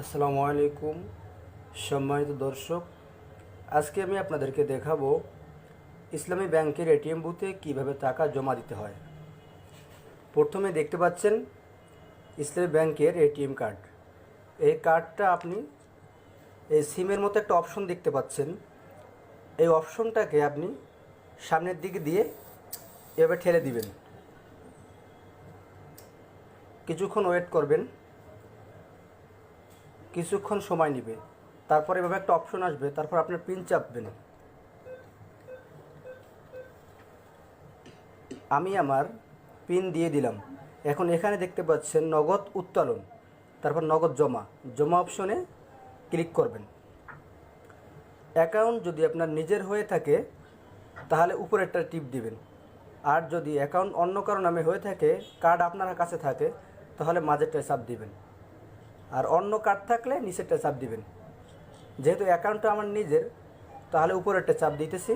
আসসালামু আলাইকুম সম্মানিত দর্শক, আজকে আমি আপনাদেরকে দেখাবো ইসলামী ব্যাংকের এটিএম বুথে কীভাবে টাকা জমা দিতে হয়। প্রথমে দেখতে পাচ্ছেন ইসলামী ব্যাংকের এটিএম কার্ড। এই কার্ডটা আপনি এই সিমের মতো একটা অপশন দেখতে পাচ্ছেন। এই অপশনটাকে আপনি সামনের দিকে দিয়ে এভাবে ঠেলে দিবেন। কিছুক্ষণ ওয়েট করবেন। কিছুক্ষণ সময় নেবে। তারপর এভাবে একটা অপশন আসবে, তারপর আপনার পিন চাপবেন আমি আমার পিন দিয়ে দিলাম। এখন এখানে দেখতে পাচ্ছেন নগদ উত্তোলন, তারপর নগদ জমা। জমা অপশনে ক্লিক করবেন। অ্যাকাউন্ট যদি আপনার নিজের হয়ে থাকে, তাহলে উপরে একটা টিপ দিবেন। আর যদি অ্যাকাউন্ট অন্য কারও নামে হয়ে থাকে কার্ড আপনার কাছে থাকে, তাহলে মাঝেরটায় চাপ দিবেন। আর অন্য কার্ড থাকলে নিচেরটা চাপ দিবেন। যেহেতু অ্যাকাউন্টটা আমার নিজের, তাহলে উপরেরটা চাপ দিতেছি।